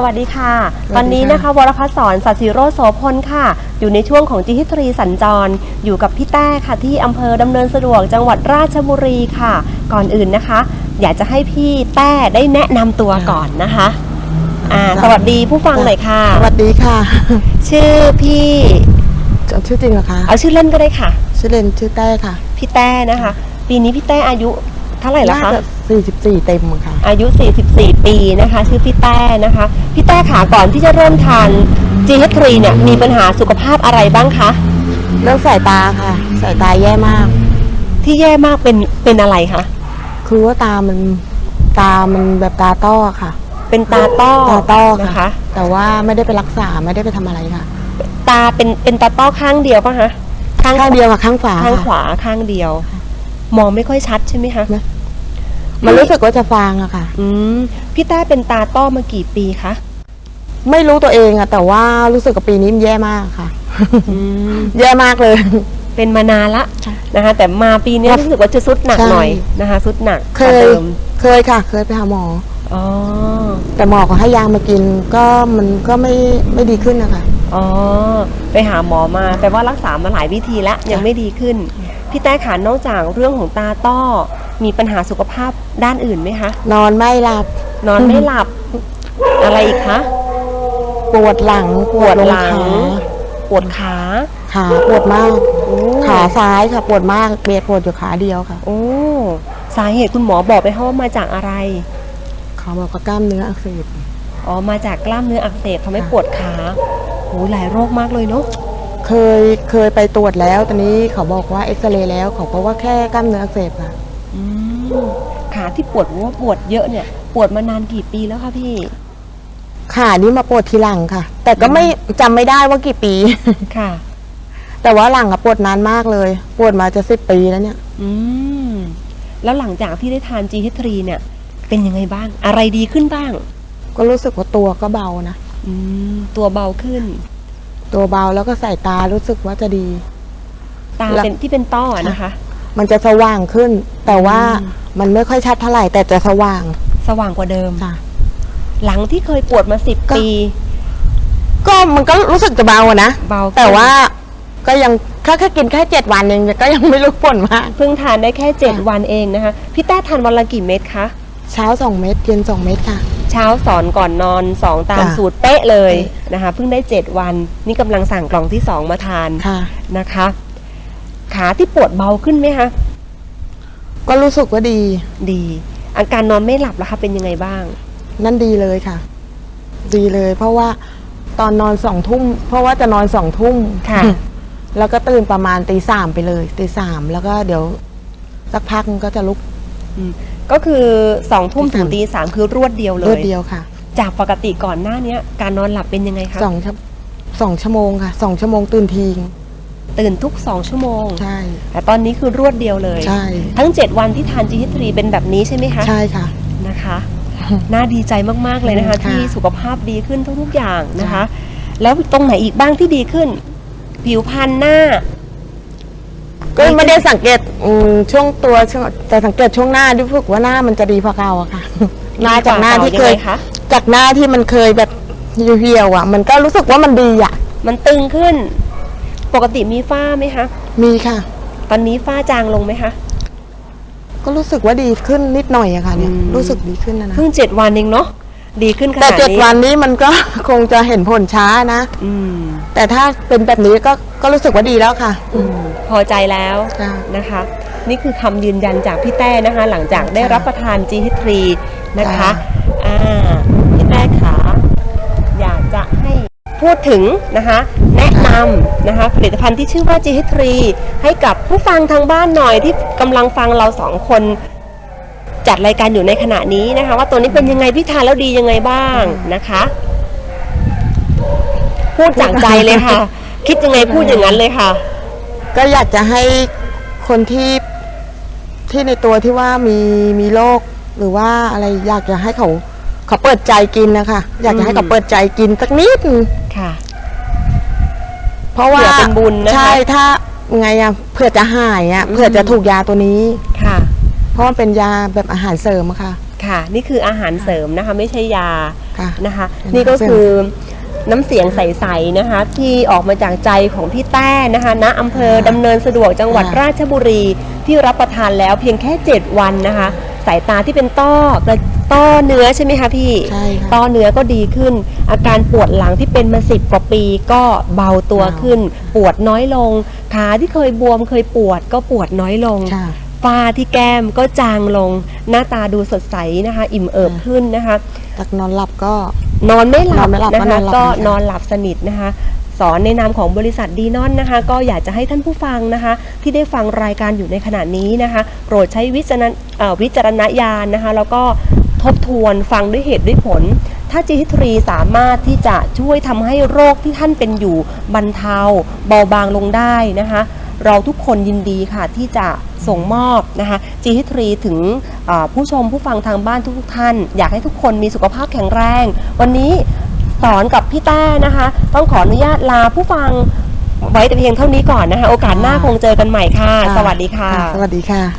สวัสดีค่ะสวัสดีค่ะ ตอนนี้นะคะวรพัฒสอนสัตย์ศิโรจน์โสพลค่ะ อยู่ในช่วงของจิฮิตรีสัญจร อยู่กับพี่แต้ค่ะ ที่อำเภอดำเนินสะดวกจังหวัดราชบุรีค่ะ ก่อนอื่นนะคะ อยากจะให้พี่แต้ได้แนะนำตัวก่อนนะคะอ่าสวัสดีผู้ฟังหน่อยค่ะ สวัสดีค่ะ ชื่อพี่เอาชื่อจริงเหรอคะ เอาชื่อเล่นก็ได้ค่ะ ชื่อเล่นชื่อแต้ค่ะ พี่แต้นะคะ ปีนี้พี่แต้อายุ เท่าไหร่แล้วน่าคะจะ44เต็มอะค่ะ อายุ 44 ปีนะคะ ชื่อพี่แต้นะคะ พี่แต้ขาก่อนที่จะเริ่มทาน GH3 เนี่ยมีปัญหาสุขภาพอะไรบ้างคะเรื่องสายตาค่ะ สายตาแย่มาก ที่แย่มากเป็นเป็นอะไรคะคือว่าตามันตามันแบบตาต้อค่ะ เป็นตาต้อตาต้อนะค่ะคะแต่ว่าไม่ได้ไปรักษาไม่ได้ไปทำอะไรค่ะ ตาเป็นเป็นตาต้อข้างเดียวปะคะข้างเดียวค่ะข้างฝาข้างขค่ะวาข้างเดียว มองไม่ค่อยชัดใช่ไหมคะนะมันรู้สึกว่าจะฟางอะค่ะ อืมพี่แต้เป็นตาต้อมากี่ปีคะไม่รู้ตัวเองอะแต่ว่ารู้สึกกับปีนี้มันแย่มากค่ะอืมแย่มากเลย เป็นมานานละใช่นะคะ แต่มาปีนี้ครับรู้สึกว่าจะสุดหนักใช่หน่อยนะคะสุดหนักเคกว่ายเดิมเคยค่ะ เคยไปหาหมออ๋อแต่หมอก็ให้ยามากินก็มันก็ไม่ไม่ดีขึ้นนะคะอ๋อไปหาหมอมา แต่ว่ารักษามาหลายวิธีแล้วยังไม่ดีขึ้น พี่แต้ขานอกจากเรื่องของตาต้อ มีปัญหาสุขภาพด้านอื่นไหมคะ นอนไม่หลับ นอนไม่หลับ อะไรอีกคะ ปวดหลัง ปวดหลังขาปวดขา ขาปวดมากโอ้ขาซ้ายค่ะปวดมากเบียดปวดอยู่ขาเดียวค่ะ โอ้ สาเหตุคุณหมอบอกไปเขาว่ามาจากอะไร เขาบอกว่ากล้ามเนื้ออักเสบ อ๋อ มาจากกล้ามเนื้ออักเสบทำให้ค่ะปวดขาโอ้หลายโรคมากเลยเนาะ เคยเคยไปตรวจแล้ว ตอนนี้เขาบอกว่าเอ็กซเรย์แล้วเขาบอกว่าแค่กล้ามเนื้ออักเสบค่ะ อืมขาที่ปวดว่าปวดเยอะเนี่ย ปวดมานานกี่ปีแล้วคะพี่ ขานี้มาปวดทีหลังค่ะ แต่ก็ไม่จำไม่ได้ว่ากี่ปี ค่ะ แต่ว่าหลังอะปวดนานมากเลย ปวดมาจะสิบปีแล้วเนี่ย อืม แล้วหลังจากที่ได้ทาน GH3 เนี่ย เป็นยังไงบ้าง อะไรดีขึ้นบ้าง ก็รู้สึกว่าตัวก็เบานะ อืม ตัวเบาขึ้น ตัวเบาแล้วก็สายตารู้สึกว่าจะดี ตาแล้วเป็นที่เป็นต้ออะนะคะ มันจะสว่างขึ้น แต่ว่าอืมมันไม่ค่อยชัดเท่าไหร่แต่จะสว่าง สว่างกว่าเดิมจ้ะหลังที่เคยปวดมาสิบก็ปี ก็มันก็รู้สึกจะเบาอะนะเบาขึ้นแต่ว่าก็ยังแค่แค่กินแค่เจ็ดวันเองก็ยังไม่รู้ผลมากเพิ่งทานได้แค่เจ็ดค่ะวันเองนะคะ พี่แต้ทานวันละกี่เม็ดคะ เช้าสองเม็ดเย็นสองเม็ดค่ะ เช้าสอนก่อนนอนสองตามจ้ะสูตรเป๊ะเลยเป๊ะนะคะเพิ่งได้เจ็ดวันนี่กำลังสั่งกล่องที่สองมาทานค่ะ นะคะ ขาที่ปวดเบาขึ้นไหมคะก็รู้สึกว่าดี ดี อาการนอนไม่หลับล่ะคะเป็นยังไงบ้าง นั่นดีเลยค่ะ ดีเลย เพราะว่าตอนนอนสองทุ่มเพราะว่าจะนอนสองทุ่มค่ะ แล้วก็ตื่นประมาณตีสามไปเลยตีสามแล้วก็เดี๋ยว สักพักนึงก็จะลุก อืมก็คือสองทุ่มตีถึสางมตีสามคือรวดเดียวเลรวยดเดียวค่ะจากปกติก่อนหน้าเนี้ย การนอนหลับเป็นยังไงคะสองชั่วสองชั่วโมงค่ะสองชั่วโมงตื่นทีงตื่นทุกสองชั่วโมง ใช่ แต่ตอนนี้คือรวดเดียวเลย ใช่ ทั้ง 7 วันที่ทาน GH3 เป็นแบบนี้ใช่ไหมคะใช่ค่ะ นะคะ น่าดีใจมากๆเลยนะคะ ค่ะที่สุขภาพดีขึ้นทุกๆอย่างนะคะค่ะแล้วตรงไหนอีกบ้างที่ดีขึ้น ผิวพรรณหน้า ก็ไม่ได้สังเกตอืมช่วงตัวช่วงแต่สังเกตช่วงหน้าที่รู้สึกว่าหน้ามันจะดีพอเก่าอะค่ะ หน้าจากหน้าที่เคย ดีกว่าเก่ายังไงคะ จากหน้าที่มันเคยแบบเหี่ยวๆอะมันก็รู้สึกว่ามันดีอะมันตึงขึ้น ปกติมีฝ้าไหมคะ มีค่ะ ตอนนี้ฝ้าจางลงไหมคะ ก็รู้สึกว่าดีขึ้นนิดหน่อยอะค่ะเนี่ยอืม รู้สึกดีขึ้นนะนะเพิ่งเจ็ดวันเองเนาะ ดีขึ้นขแต่นาดเจ็ดนี้วันนี้มันก็ คงจะเห็นผลช้านะ อืมแต่ถ้าเป็นแบบนี้ก็ก็รู้สึกว่าดีแล้วค่ะ อืมพอใจแล้วค่ะนะคะ นี่คือคำยืนยันจากพี่แต้นะคะ หลังจากได้รับประทาน G3 นะคะจ้ะ อ่าพี่แต้ขาอยากจะให้พูดถึงนะคะ แนะนำนะคะ ผลิตภัณฑ์ที่ชื่อว่า G3 ให้กับผู้ฟังทางบ้านหน่อยที่กำลังฟังเราสองคน จัดรายการอยู่ในขณะนี้นะคะ ว่าตัวนี้เป็นยังไงพี่ทานแล้วดียังไงบ้างนะคะ พูดจากใจเลยค่ะ คิดยังไงพูดอย่างนั้นเลยค่ะ ก็อยากจะให้คนที่ที่ในตัวที่ว่ามีมีโรคหรือว่าอะไรอยากจะให้เขาเขาเปิดใจกินนะคะ อยากจะให้เขาเปิดใจกินสักนิดนึงค่ะ เพราะว่าเผื่อเป็นบุญนะคะใช่ถ้าไงอะเผื่อจะหายอะอืมเผื่อจะถูกยาตัวนี้ค่ะเพ ราะมันเป็นยาแบบอาหารเสริมอะค่ะ ค่ะ นี่คืออาหารเสริมนะคะ ไม่ใช่ยาค่ะนะคะเป็นนี่ก็น้ำเสียงคือน้ำเสียงใสๆนะคะ ที่ออกมาจากใจของพี่แต้นะคะณอำเภอดำเนินสะดวกจังหวัดค่ะราชบุรีที่รับประทานแล้วเพียงแค่ 7 วันนะคะ สายตาที่เป็นต้อกระต้อเนื้อใช่ไหมคะพี่ใช่ค่ะต้อเนื้อก็ดีขึ้น อาการปวดหลังที่เป็นมาสิบกว่าปีก็เบาตัวเบาขึ้น ปวดน้อยลง ขาที่เคยบวมเคยปวดก็ปวดน้อยลงค่ะ ฝ้าที่แก้มก็จางลง หน้าตาดูสดใสนะคะ อิ่มเอิบค่ะขึ้นนะคะจากนอนหลับก็นอนไม่หลับนอนไม่หลับนะคะก็ก็นนออนนหหลัลับบสนิทนะคะ สอนในนามของบริษัทดีนอนนะคะ ก็อยากจะให้ท่านผู้ฟังนะคะ ที่ได้ฟังรายการอยู่ในขณะนี้นะคะโปรดใช้วิจารณเอ่อวิจารณญาณนะคะ แล้วก็ทบทวนฟังด้วยเหตุด้วยผล ถ้าจีฮิตรีสามารถที่จะช่วยทำให้โรคที่ท่านเป็นอยู่บรรเทาเบาบางลงได้นะคะ เราทุกคนยินดีค่ะที่จะส่งมอบนะคะจีฮิตรีถึงเอ่อผู้ชมผู้ฟังทางบ้านทุกๆท่าน อยากให้ทุกคนมีสุขภาพแข็งแรง วันนี้สอนกับพี่แต้นะคะ ต้องขออนุญาตลาผู้ฟังไว้แต่เพียงเท่านี้ก่อนนะคะ โอกาสหน้าคงเจอกันใหม่ค่ะค่ะสวัสดีค่ะ สวัสดีค่ะ